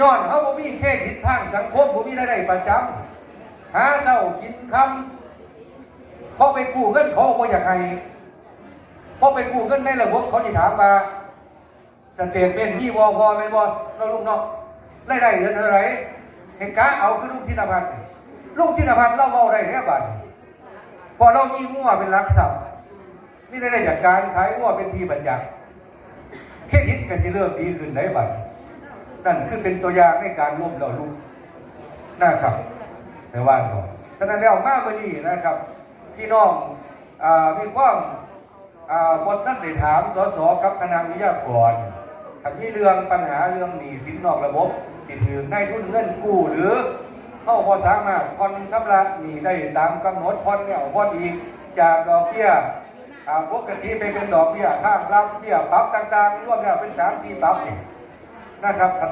ย้อนเขาบ่มีเครดิตทางสังคมบ่มีรายได้ประจำหาเช้ากินคำพอไปกู้เงินเขาบ่อยากให้พอไปกู้เงินในระบบเขาสิถามว่าสเตทเมนต์มีบ่พอแม่นบ่เนาลูกเนาะรายได้เดือนเท่าไรเห็นกะเอาคือลุงชินพัฒน์ลุงชินพัฒน์เราเว้าได้แค่บาดพอเรามีงัวเป็นหลักทรัพย์มีรายได้จากการขายงัวเป็นที่ประจักษ์เครดิตก็สิเริ่มดีขึ้นได้บัด นั่นคือเป็นตัวอย่างในการร่วมเราลูกนะครับในว่านก่อนฉะนั้นแล้วมาวันนี้นะครับ พี่น้องอ่ามีความอ่าบทนั่นได้ถามสสกับคณะวิทยากรถ้ามีเรื่องปัญหาเรื่องหนี้สินนอกระบบติดถือในทุนเงินกู้หรือเข้าพอสามารถผ่อนชำระหนี้ได้ตามกำหนดผ่อนเนี่ยผ่อนอีกจากดอกเบี้ยปกติไปเป็นดอกเบี้ยข้างรับเบี้ยปรับต่างๆ รวมแล้วเป็นสามสี่ปรับ นะครับ